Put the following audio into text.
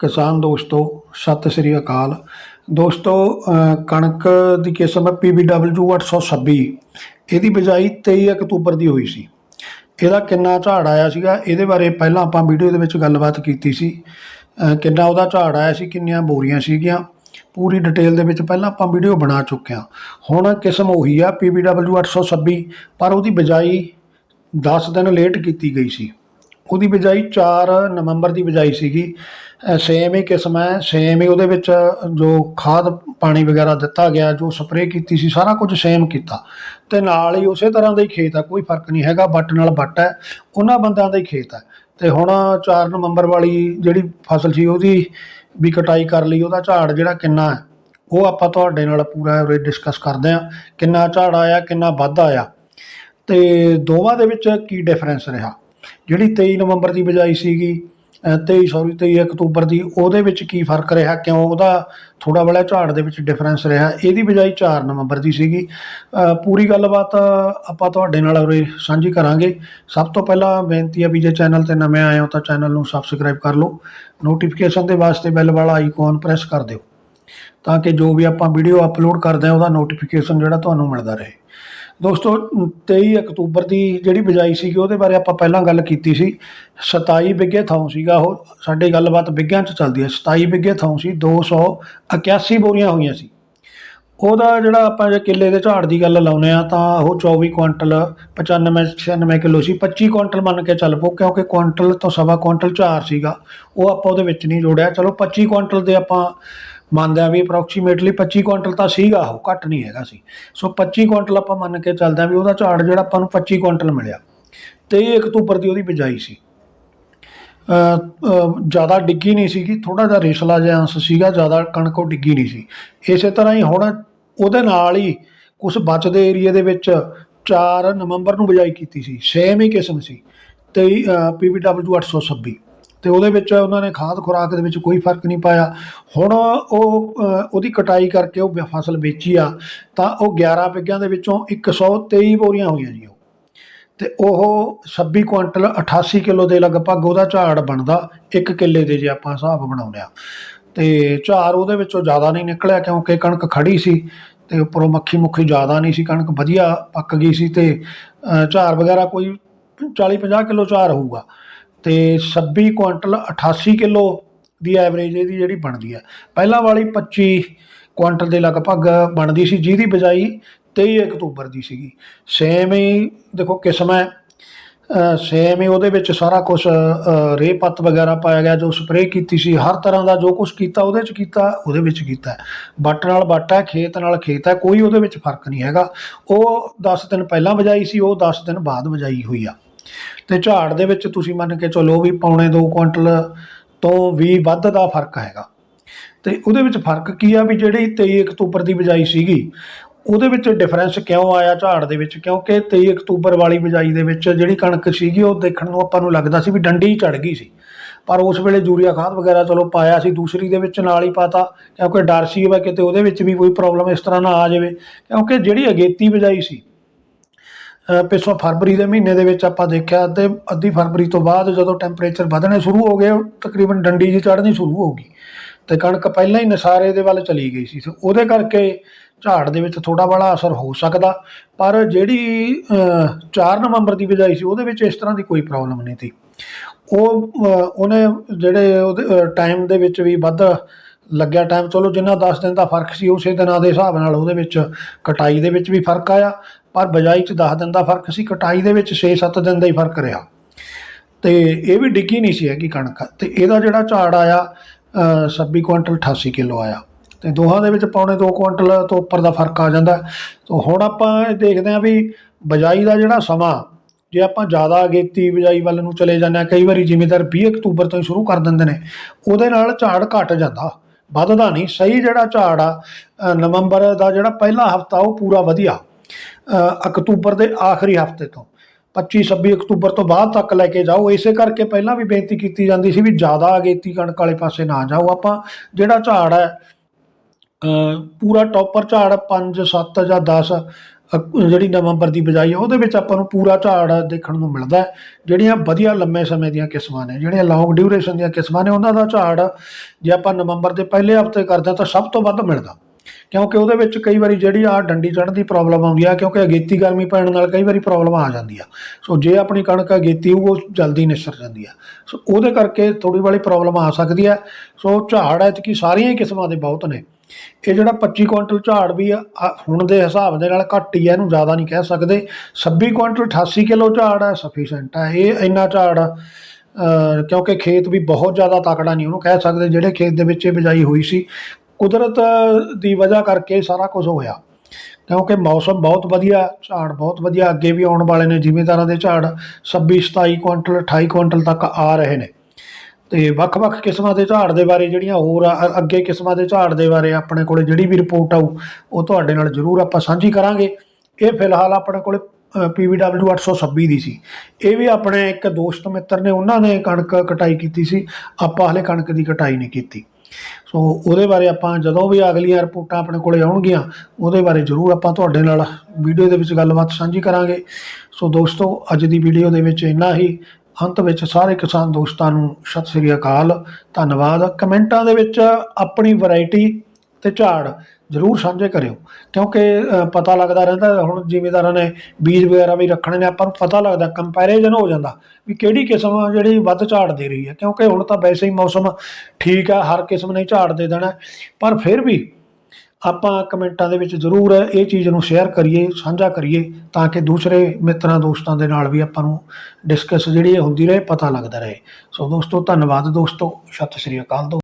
ਕਿਸਾਨ ਦੋਸਤੋ, ਸਤਿ ਸ੍ਰੀ ਅਕਾਲ। ਦੋਸਤੋ ਕਣਕ ਦੀ ਕਿਸਮ ਹੈ PBW 826 ਇਹਦੀ ਬਿਜਾਈ 23 ਅਕਤੂਬਰ ਦੀ ਹੋਈ ਸੀ। ਇਹਦਾ ਕਿੰਨਾ ਝਾੜ ਆਇਆ ਸੀਗਾ, ਇਹਦੇ ਬਾਰੇ ਪਹਿਲਾਂ ਆਪਾਂ ਵੀਡੀਓ ਦੇ ਵਿੱਚ ਗੱਲਬਾਤ ਕੀਤੀ ਸੀ। ਕਿੰਨਾ ਉਹਦਾ ਝਾੜ ਆਇਆ ਸੀ, ਕਿੰਨੀਆਂ ਬੋਰੀਆਂ ਸੀਗੀਆਂ। ਪੂਰੀ ਡਿਟੇਲ ਦੇ ਵਿੱਚ ਪਹਿਲਾਂ ਆਪਾਂ ਵੀਡੀਓ ਬਣਾ ਚੁੱਕੇ ਹਾਂ। ਹੁਣ ਕਿਸਮ ਉਹੀ ਆ PBW 826 ਪਰ ਉਹਦੀ ਬਿਜਾਈ 10 ਦਿਨ ਲੇਟ ਕੀਤੀ ਗਈ ਸੀ। ਉਹਦੀ ਬਿਜਾਈ 4 ਨਵੰਬਰ ਦੀ ਬਿਜਾਈ ਸੀਗੀ। ਸੇਮ ਹੀ ਕਿਸਮ ਹੈ ਸੇਮ ਹੀ ਉਹਦੇ ਵਿੱਚ ਜੋ ਖਾਦ ਪਾਣੀ ਵਗੈਰਾ ਦਿੱਤਾ ਗਿਆ, ਜੋ ਸਪਰੇਅ ਕੀਤੀ ਸੀ, ਸਾਰਾ ਕੁਝ ਸੇਮ ਕੀਤਾ। ਤੇ ਨਾਲ ਹੀ ਉਸੇ ਤਰ੍ਹਾਂ ਦਾ ਹੀ ਖੇਤ ਆ ਕੋਈ ਫ਼ਰਕ ਨਹੀਂ ਹੈਗਾ ਬੱਟ ਨਾਲ ਬੱਟ ਹੈ, ਉਹਨਾਂ ਬੰਦਿਆਂ ਦਾ ਹੀ ਖੇਤ ਹੈ। ਤੇ ਹੁਣ 4 ਨਵੰਬਰ ਵਾਲੀ ਜਿਹੜੀ ਫਸਲ ਸੀ, ਉਹਦੀ ਵੀ ਕਟਾਈ ਕਰ ਲਈ, ਉਹਦਾ ਝਾੜ ਜਿਹੜਾ ਕਿੰਨਾ ਹੈ, ਉਹ ਆਪਾਂ ਤੁਹਾਡੇ ਨਾਲ ਪੂਰਾ ਉਰੇ ਡਿਸਕਸ ਕਰਦੇ ਹਾਂ, ਕਿੰਨਾ ਝਾੜ ਆਇਆ, ਕਿੰਨਾ ਵੱਧ ਆਇਆ। ਤੇ ਦੋਵਾਂ ਦੇ ਵਿੱਚ ਕੀ ਡਿਫਰੈਂਸ ਰਿਹਾ? ਜਿਹੜੀ 23 ਨਵੰਬਰ ਦੀ ਬਜਾਈ ਸੀਗੀ ਅ, 23 ਸੌਰੀ 23 ਅਕਤੂਬਰ ਦੀ ਉਹਦੇ ਵਿੱਚ ਕੀ ਫ਼ਰਕ ਰਿਹਾ? ਕਿਉਂ? ਉਹਦਾ ਥੋੜਾ ਬੜਾ ਝਾੜ ਦੇ ਵਿੱਚ ਡਿਫਰੈਂਸ ਰਿਹਾ। ਇਹਦੀ ਬਜਾਈ 4 ਨਵੰਬਰ ਦੀ ਸੀਗੀ। ਪੂਰੀ ਗੱਲਬਾਤ ਆਪਾਂ ਤੁਹਾਡੇ ਨਾਲ ਉਰੇ ਸਾਂਝੀ ਕਰਾਂਗੇ। ਸਭ ਤੋਂ ਪਹਿਲਾਂ ਬੇਨਤੀ ਹੈ ਵੀ ਜੇ ਚੈਨਲ ਤੇ ਨਵੇਂ ਆਏ ਹੋ ਤਾਂ ਚੈਨਲ ਨੂੰ ਸਬਸਕ੍ਰਾਈਬ ਕਰ ਲਓ। ਨੋਟੀਫਿਕੇਸ਼ਨ ਦੇ ਵਾਸਤੇ ਬੈਲ ਵਾਲਾ ਆਈਕਨ ਪ੍ਰੈਸ ਕਰ ਦਿਓ। ਤਾਂ ਕਿ ਜੋ ਵੀ ਆਪਾਂ ਵੀਡੀਓ ਅਪਲੋਡ ਕਰਦੇ ਹਾਂ ਉਹਦਾ ਨੋਟੀਫਿਕੇਸ਼ਨ ਜਿਹੜਾ ਤੁਹਾਨੂੰ ਮਿਲਦਾ ਰਹੇ। ਦੋਸਤੋ 23 ਅਕਤੂਬਰ ਦੀ ਜਿਹੜੀ ਬਿਜਾਈ ਸੀਗੀ, ਉਹਦੇ ਬਾਰੇ ਆਪਾਂ ਪਹਿਲਾਂ ਗੱਲ ਕੀਤੀ ਸੀ। 27 ਬਿੱਗੇ ਥਾਂ ਸੀਗਾ ਉਹ, ਸਾਡੇ ਗੱਲਬਾਤ ਬਿੱਗਿਆਂ 'ਚ ਚੱਲਦੀ ਹੈ। 27 ਬਿੱਗੇ ਥਾਂ ਸੀ 281 ਬੋਰੀਆਂ ਹੋਈਆਂ ਸੀ। ਉਹਦਾ ਜਿਹੜਾ ਆਪਾਂ ਜੇ ਕਿੱਲੇ ਦੇ ਝਾੜ ਦੀ ਗੱਲ ਲਾਉਨੇ ਆ ਤਾਂ ਉਹ 24 ਕੁਇੰਟਲ 95 96 ਕਿਲੋ ਸੀ। 25 ਕੁਇੰਟਲ ਮੰਨ ਕੇ ਚੱਲ ਪੋ ਕਿਉਂਕਿ ਕੁਇੰਟਲ ਤੋਂ ਸਵਾ ਕੁਇੰਟਲ ਝਾੜ ਸੀਗਾ। ਉਹ ਆਪਾਂ ਉਹਦੇ ਵਿੱਚ ਨਹੀਂ ਜੋੜਿਆ। ਚਲੋ 25 ਕੁਇੰਟਲ ਦੇ ਆਪਾਂ ਮੰਨਦੇ ਆ ਵੀ ਅਪਰੋਕਸੀਮੇਟਲੀ 25 ਕੁਇੰਟਲ ਤਾਂ ਸੀਗਾ ਉਹ, ਘੱਟ ਨਹੀਂ ਹੈਗਾ ਸੀ। ਸੋ 25 ਕੁਇੰਟਲ ਆਪਾਂ ਮੰਨ ਕੇ ਚੱਲਦੇ ਆ ਵੀ ਉਹਦਾ ਝਾੜ ਜਿਹੜਾ ਆਪਾਂ ਨੂੰ 25 ਕੁਇੰਟਲ ਮਿਲਿਆ। 23 ਅਕਤੂਬਰ ਦੀ ਉਹਦੀ ਬਿਜਾਈ ਸੀ। ਜ਼ਿਆਦਾ ਡਿੱਗੀ ਨਹੀਂ ਸੀਗੀ ਥੋੜਾ ਜਿਹਾ ਰੇਸ਼ਲਾ ਜਿਹਾ ਅੰਸ਼ ਸੀਗਾ, ਜ਼ਿਆਦਾ ਕਣਕ ਉਹ ਡਿੱਗੀ ਨਹੀਂ ਸੀ। ਇਸੇ ਤਰ੍ਹਾਂ ਹੀ ਹੁਣ ਉਹਦੇ ਨਾਲ ਹੀ ਕੁਝ ਬਚਦੇ ਏਰੀਏ ਦੇ ਵਿੱਚ 4 ਨਵੰਬਰ ਨੂੰ ਬਿਜਾਈ ਕੀਤੀ ਸੀ ਸੇਮ ਹੀ ਕਿਸਮ ਸੀ। ਤੇ PBW 826 ਤੇ ਉਹਦੇ ਵਿੱਚ ਉਹਨਾਂ ਨੇ ਖਾਦ ਖੁਰਾਕ ਦੇ ਵਿੱਚ ਕੋਈ ਫ਼ਰਕ ਨਹੀਂ ਪਾਇਆ। ਹੁਣ ਉਹ ਉਹਦੀ ਕਟਾਈ ਕਰਕੇ ਉਹ ਫਸਲ ਵੇਚੀ ਆ ਤਾਂ ਉਹ 11 ਪਿੱਗਾਂ ਦੇ ਵਿੱਚੋਂ 123 ਬੋਰੀਆਂ ਹੋਈਆਂ ਜੀ ਉਹ। ਤੇ ਉਹ 26 ਕੁਇੰਟਲ 88 ਕਿਲੋ ਦੇ ਲਗਭਗ ਉਹਦਾ ਝਾੜ ਬਣਦਾ ਇੱਕ ਕਿੱਲੇ ਦੇ ਜੇ ਆਪਾਂ ਹਿਸਾਬ ਬਣਾਉਂਦੇ ਆ। ਤੇ ਝਾੜ ਉਹਦੇ ਵਿੱਚੋਂ ਜ਼ਿਆਦਾ ਨਹੀਂ ਨਿਕਲਿਆ ਕਿਉਂਕਿ ਕਣਕ ਖੜੀ ਸੀ ਤੇ ਉੱਪਰੋਂ ਮੱਖੀ ਮੁੱਖੀ ਜ਼ਿਆਦਾ ਨਹੀਂ ਸੀ ਕਣਕ ਵਧੀਆ ਪੱਕ ਗਈ ਸੀ ਤੇ ਅ, ਝਾੜ ਵਗੈਰਾ ਕੋਈ 40 50 ਕਿਲੋ ਝਾੜ ਹੋਊਗਾ। ਤੇ 26 ਕੁਇੰਟਲ 88 ਕਿਲੋ ਦੀ ਐਵਰੇਜ ਇਹਦੀ ਜਿਹੜੀ ਬਣਦੀ ਹੈ ਪਹਿਲਾਂ ਵਾਲੀ 25 ਕੁਇੰਟਲ ਦੇ ਲਗਭਗ ਬਣਦੀ ਸੀ, ਜਿਹਦੀ ਬਜਾਈ 23 ਅਕਤੂਬਰ ਦੀ ਸੀਗੀ। ਸੇਮ ਹੀ ਦੇਖੋ ਕਿਸਮ ਹੈ। ਸੇਮ ਹੀ ਉਹਦੇ ਵਿੱਚ ਸਾਰਾ ਕੁਝ ਰੇ ਪੱਤ ਵਗੈਰਾ ਪਾਇਆ ਗਿਆ, ਜੋ ਸਪਰੇਅ ਕੀਤੀ ਸੀ, ਹਰ ਤਰ੍ਹਾਂ ਦਾ ਜੋ ਕੁਝ ਕੀਤਾ, ਉਹਦੇ ਚ ਕੀਤਾ, ਉਹਦੇ ਵਿੱਚ ਕੀਤਾ। ਬੱਟ ਨਾਲ ਬੱਟ ਹੈ, ਖੇਤ ਨਾਲ ਖੇਤ ਹੈ, ਕੋਈ ਉਹਦੇ ਵਿੱਚ ਫ਼ਰਕ ਨਹੀਂ ਹੈਗਾ। ਉਹ 10 ਦਿਨ ਪਹਿਲਾਂ ਵਜਾਈ ਸੀ, ਉਹ 10 ਦਿਨ ਬਾਅਦ ਵਜਾਈ ਹੋਈ ਆ। ਤੇ ਝਾੜ ਦੇ ਵਿੱਚ ਤੁਸੀਂ ਮੰਨ ਕੇ ਚਲੋ ਵੀ ਪੌਣੇ 2 ਕੁਇੰਟਲ ਤੋਂ ਵੀ ਵੱਧ ਦਾ ਫ਼ਰਕ ਹੈਗਾ। ਤੇ ਉਹਦੇ ਵਿੱਚ ਫ਼ਰਕ ਕੀ ਆ ਵੀ ਜਿਹੜੀ 23 ਅਕਤੂਬਰ ਦੀ ਬਿਜਾਈ ਸੀਗੀ, ਉਹਦੇ ਵਿੱਚ ਡਿਫਰੈਂਸ ਕਿਉਂ ਆਇਆ ਝਾੜ ਦੇ ਵਿੱਚ? ਕਿਉਂਕਿ 23 ਅਕਤੂਬਰ ਵਾਲੀ ਬਿਜਾਈ ਦੇ ਵਿੱਚ ਜਿਹੜੀ ਕਣਕ ਸੀਗੀ, ਉਹ ਦੇਖਣ ਨੂੰ ਆਪਾਂ ਨੂੰ ਲੱਗਦਾ ਸੀ ਵੀ ਡੰਡੀ ਚੜ ਗਈ ਸੀ। ਪਰ ਉਸ ਵੇਲੇ ਯੂਰੀਆ ਖਾਦ ਵਗੈਰਾ ਚਲੋ ਪਾਇਆ ਸੀ, ਦੂਸਰੀ ਦੇ ਵਿੱਚ ਨਾਲ ਹੀ ਪਾਤਾ, ਕਿਉਂਕਿ ਡਰ ਸੀ ਵਾ ਕਿਤੇ ਉਹਦੇ ਵਿੱਚ ਵੀ ਕੋਈ ਪ੍ਰੋਬਲਮ ਇਸ ਤਰ੍ਹਾਂ ਨਾ ਆ ਜਾਵੇ। ਕਿਉਂਕਿ ਜਿਹੜੀ ਅਗੇਤੀ ਬਿਜਾਈ ਸੀ ਪਿਛੋਂ ਫਰਵਰੀ ਦੇ ਮਹੀਨੇ ਦੇ ਵਿੱਚ ਆਪਾਂ ਦੇਖਿਆ ਤੇ ਅੱਧੀ ਫਰਵਰੀ ਤੋਂ ਬਾਅਦ ਜਦੋਂ ਟੈਂਪਰੇਚਰ ਵਧਣੇ ਸ਼ੁਰੂ ਹੋ ਗਏ ਤਕਰੀਬਨ ਡੰਡੀ ਜੀ ਚੜ੍ਹਨੀ ਸ਼ੁਰੂ ਹੋ ਗਈ ਤੇ ਕਣਕ ਪਹਿਲਾਂ ਹੀ ਨਸਾਰੇ ਦੇ ਵੱਲ ਚਲੀ ਗਈ ਸੀ। ਤੇ ਉਹਦੇ ਕਰਕੇ ਝਾੜ ਦੇ ਵਿੱਚ ਥੋੜਾ ਬੜਾ ਅਸਰ ਹੋ ਸਕਦਾ ਪਰ ਜਿਹੜੀ ਅ, 4 ਨਵੰਬਰ ਦੀ ਬਿਜਾਈ ਸੀ ਉਹਦੇ ਵਿੱਚ ਇਸ ਤਰ੍ਹਾਂ ਦੀ ਕੋਈ ਪ੍ਰੋਬਲਮ ਨਹੀਂ ਸੀ। ਉਹ ਉਹਨੇ ਜਿਹੜੇ ਉਹਦੇ ਟਾਈਮ ਦੇ ਵਿੱਚ ਵੀ ਵੱਧ ਲੱਗਿਆ ਟਾਈਮ ਚਲੋ ਜਿੰਨਾ 10 ਦਿਨ ਦਾ ਫ਼ਰਕ ਸੀ ਉਸੇ ਦਿਨਾਂ ਦੇ ਹਿਸਾਬ ਨਾਲ ਉਹਦੇ ਵਿੱਚ ਕਟਾਈ ਦੇ ਵਿੱਚ ਵੀ ਫ਼ਰਕ ਆਇਆ। ਪਰ ਬਜਾਈ 'ਚ 10 ਦਿਨ ਦਾ ਫ਼ਰਕ ਸੀ ਕਟਾਈ ਦੇ ਵਿੱਚ 6-7 ਦਿਨ ਦਾ ਹੀ ਫ਼ਰਕ ਰਿਹਾ। ਤੇ ਇਹ ਵੀ ਡਿੱਗੀ ਨਹੀਂ ਸੀ ਹੈਗੀ ਕਣਕ। ਤੇ ਇਹਦਾ ਜਿਹੜਾ ਝਾੜ ਆਇਆ ਅ, 26 ਕੁਇੰਟਲ 88 ਕਿਲੋ ਆਇਆ। ਤੇ ਦੋਹਾਂ ਦੇ ਵਿੱਚ ਪੌਣੇ 2 ਕੁਇੰਟਲ ਤੋਂ ਉੱਪਰ ਦਾ ਫ਼ਰਕ ਆ ਜਾਂਦਾ। ਤੇ ਹੁਣ ਆਪਾਂ ਇਹ ਦੇਖਦੇ ਹਾਂ ਵੀ ਬਜਾਈ ਦਾ ਜਿਹੜਾ ਸਮਾਂ ਜੇ ਆਪਾਂ ਜ਼ਿਆਦਾ ਅਗੇਤੀ ਬਜਾਈ ਵੱਲ ਨੂੰ ਚਲੇ ਜਾਂਦੇ ਹਾਂ ਕਈ ਵਾਰੀ ਜ਼ਿਮੀਦਾਰ 20 ਅਕਤੂਬਰ ਤੋਂ ਹੀ ਸ਼ੁਰੂ ਕਰ ਦਿੰਦੇ ਨੇ ਉਹਦੇ ਨਾਲ ਝਾੜ ਘਟ ਜਾਂਦਾ ਵੱਧਦਾ ਨਹੀਂ। ਸਹੀ ਜਿਹੜਾ ਝਾੜ ਆ ਨਵੰਬਰ ਦਾ ਜਿਹੜਾ ਪਹਿਲਾ ਹਫਤਾ ਉਹ ਪੂਰਾ ਵਧੀਆ। ਅਕਤੂਬਰ ਦੇ ਆਖਰੀ ਹਫ਼ਤੇ ਤੋਂ। 25 26 ਅਕਤੂਬਰ ਤੋਂ ਬਾਅਦ ਤੱਕ ਲੈ ਕੇ ਜਾਓ। ਇਸੇ ਕਰਕੇ ਪਹਿਲਾਂ ਵੀ ਬੇਨਤੀ ਕੀਤੀ ਜਾਂਦੀ ਸੀ ਵੀ ਜ਼ਿਆਦਾ ਅਗੇਤੀ ਕਣਕ ਵਾਲੇ ਪਾਸੇ ਨਾ ਜਾਓ। ਆਪਾਂ ਜਿਹੜਾ ਝਾੜ ਹੈ ਪੂਰਾ ਟੌਪਰ ਝਾੜ 5 7 ਜਾਂ 10 ਅਕ- ਜਿਹੜੀ ਨਵੰਬਰ ਦੀ ਬਿਜਾਈ ਹੈ, ਉਹਦੇ ਵਿੱਚ ਆਪਾਂ ਨੂੰ ਪੂਰਾ ਝਾੜ ਦੇਖਣ ਨੂੰ ਮਿਲਦਾ ਹੈ। ਜਿਹੜੀਆਂ ਵਧੀਆ ਲੰਮੇ ਸਮੇਂ ਦੀਆਂ ਕਿਸਮਾਂ ਨੇ, ਜਿਹੜੀਆਂ ਲੌਂਗ ਡਿਊਰੇਸ਼ਨ ਦੀਆਂ ਕਿਸਮਾਂ ਨੇ, ਉਹਨਾਂ ਦਾ ਝਾੜ ਜੇ ਆਪਾਂ ਨਵੰਬਰ ਦੇ ਪਹਿਲੇ ਹਫ਼ਤੇ ਕਰਦੇ ਹਾਂ ਤਾਂ ਸਭ ਤੋਂ ਵੱਧ ਮਿਲਦਾ। ਕਿਉਂਕਿ ਉਹਦੇ ਵਿੱਚ ਕਈ ਵਾਰੀ ਜਿਹੜੀ ਆ ਡੰਡੀ ਚੜ੍ਹਨ ਦੀ ਪ੍ਰੋਬਲਮ ਆਉਂਦੀ ਆ, ਕਿਉਂਕਿ ਅਗੇਤੀ ਗਰਮੀ ਪੈਣ ਨਾਲ ਕਈ ਵਾਰੀ ਪ੍ਰੋਬਲਮ ਆ ਜਾਂਦੀ ਆ। ਸੋ ਜੇ ਆਪਣੀ ਕਣਕ ਅਗੇਤੀ ਹੋਊ, ਉਹ ਜਲਦੀ ਨਿਸਰ ਜਾਂਦੀ ਆ। ਸੋ ਉਹਦੇ ਕਰਕੇ ਥੋੜੀ ਵਾਲੀ ਪ੍ਰੋਬਲਮ ਆ ਸਕਦੀ ਆ। ਸੋ ਝਾੜ ਐਤਕੀ ਸਾਰੀਆਂ ਹੀ ਕਿਸਮਾਂ ਦੇ ਬਹੁਤ ਨੇ। ਇਹ ਜਿਹੜਾ 25 ਕੁਇੰਟਲ ਝਾੜ ਵੀ ਹੁਣ ਦੇ ਹਿਸਾਬ ਦੇ ਨਾਲ ਘੱਟ ਹੀ ਹੈ ਇਹਨੂੰ ਜ਼ਿਆਦਾ ਨਹੀਂ ਕਹਿ ਸਕਦੇ। 26 ਕੁਇੰਟਲ 88 ਕਿਲੋ ਝਾੜ ਹੈ ਸਫੀਸ਼ੀਐਂਟ ਹੈ ਇਹ ਇੰਨਾ ਝਾੜ ਕਿਉਂਕਿ ਖੇਤ ਵੀ ਬਹੁਤ ਜ਼ਿਆਦਾ ਤਕੜਾ ਨਹੀਂ, ਉਹਨੂੰ ਕਹਿ ਸਕਦੇ ਜਿਹੜੇ ਖੇਤ ਦੇ ਵਿੱਚ ਇਹ ਬਿਜਾਈ ਹੋਈ ਸੀ। ਕੁਦਰਤ ਦੀ ਵਜ੍ਹਾ ਕਰਕੇ ਸਾਰਾ ਕੁਝ ਹੋਇਆ। ਕਿਉਂਕਿ ਮੌਸਮ ਬਹੁਤ ਵਧੀਆ, ਝਾੜ ਬਹੁਤ ਵਧੀਆ ਅੱਗੇ ਵੀ ਆਉਣ ਵਾਲੇ ਨੇ ਜ਼ਿਮੀਂਦਾਰਾਂ ਦੇ ਝਾੜ 26 27 ਕੁਇੰਟਲ 28 ਕੁਇੰਟਲ ਤੱਕ ਆ ਰਹੇ ਨੇ। ਤੇ ਵੱਖ-ਵੱਖ ਕਿਸਮਾਂ ਦੇ ਝਾੜ ਦੇ ਬਾਰੇ ਜਿਹੜੀਆਂ ਹੋਰ ਆ- ਅੱਗੇ ਕਿਸਮਾਂ ਦੇ ਝਾੜ ਦੇ ਬਾਰੇ ਆਪਣੇ ਕੋਲੇ ਜਿਹੜੀ ਵੀ ਰਿਪੋਰਟ ਆਊ, ਉਹ ਤੁਹਾਡੇ ਨਾਲ ਜ਼ਰੂਰ ਆਪਾਂ ਸਾਂਝੀ ਕਰਾਂਗੇ। ਇਹ ਫਿਲਹਾਲ ਆਪਣੇ ਕੋਲੇ PVW 826 ਦੀ ਸੀ। ਇਹ ਵੀ ਆਪਣੇ ਇੱਕ ਦੋਸਤ ਮਿੱਤਰ ਨੇ, ਉਹਨਾਂ ਨੇ ਕਣਕ ਕਟਾਈ ਕੀਤੀ ਸੀ। ਆਪਾਂ ਹਲੇ ਕਣਕ ਦੀ ਕਟਾਈ ਨਹੀਂ ਕੀਤੀ। ਸੋ ਉਹਦੇ ਬਾਰੇ ਆਪਾਂ ਜਦੋਂ ਵੀ ਅਗਲੀਆਂ ਰਿਪੋਰਟਾਂ ਆਪਣੇ ਕੋਲੇ ਆਉਣਗੀਆਂ, ਉਹਦੇ ਬਾਰੇ ਜ਼ਰੂਰ ਆਪਾਂ ਤੁਹਾਡੇ ਨਾਲ ਵੀਡੀਓ ਦੇ ਵਿੱਚ ਗੱਲਬਾਤ ਸਾਂਝੀ ਕਰਾਂਗੇ। ਸੋ ਦੋਸਤੋ, ਅੱਜ ਦੀ ਵੀਡੀਓ ਦੇ ਵਿੱਚ ਇੰਨਾ ਹੀ। ਅੰਤ ਵਿੱਚ ਸਾਰੇ ਕਿਸਾਨ ਦੋਸਤਾਂ ਨੂੰ ਸਤਿ ਸ੍ਰੀ ਅਕਾਲ। ਧੰਨਵਾਦ। ਕਮੈਂਟਾਂ ਦੇ ਵਿੱਚ ਆਪਣੀ ਵੈਰਾਈਟੀ ਤੇ ਝਾੜ ਜ਼ਰੂਰ ਸਾਂਝੇ ਕਰਿਓ। ਕਿਉਂਕਿ ਪਤਾ ਲੱਗਦਾ ਰਹਿੰਦਾ, ਹੁਣ ਜ਼ਿਮੀਂਦਾਰਾਂ ਨੇ ਬੀਜ ਵਗੈਰਾ ਵੀ ਰੱਖਣੇ ਨੇ, ਆਪਾਂ ਨੂੰ ਪਤਾ ਲੱਗਦਾ ਕੰਪੈਰੀਜ਼ਨ ਹੋ ਜਾਂਦਾ ਵੀ ਕਿਹੜੀ ਕਿਸਮ ਜਿਹੜੀ ਵੱਧ ਝਾੜ ਦੇ ਰਹੀ ਹੈ। ਕਿਉਂਕਿ ਹੁਣ ਤਾਂ ਵੈਸੇ ਹੀ ਮੌਸਮ ਠੀਕ ਆ ਹਰ ਕਿਸਮ ਨੇ ਝਾੜ ਦੇ ਦੇਣਾ। ਪਰ ਫਿਰ ਵੀ ਆਪਾਂ ਕਮੈਂਟਾਂ ਦੇ ਵਿੱਚ ਜ਼ਰੂਰ ਇਹ ਚੀਜ਼ ਨੂੰ ਸ਼ੇਅਰ ਕਰੀਏ, ਸਾਂਝਾ ਕਰੀਏ, ਤਾਂ ਕਿ ਦੂਸਰੇ ਮਿੱਤਰਾਂ, ਦੋਸਤਾਂ ਦੇ ਨਾਲ ਵੀ ਆਪਾਂ ਨੂੰ ਡਿਸਕਸ ਜਿਹੜੀ ਇਹ ਹੁੰਦੀ ਰਹੇ, ਪਤਾ ਲੱਗਦਾ ਰਹੇ। ਸੋ ਦੋਸਤੋ, ਧੰਨਵਾਦ ਦੋਸਤੋ। ਸਤਿ ਸ੍ਰੀ ਅਕਾਲ ਦੋ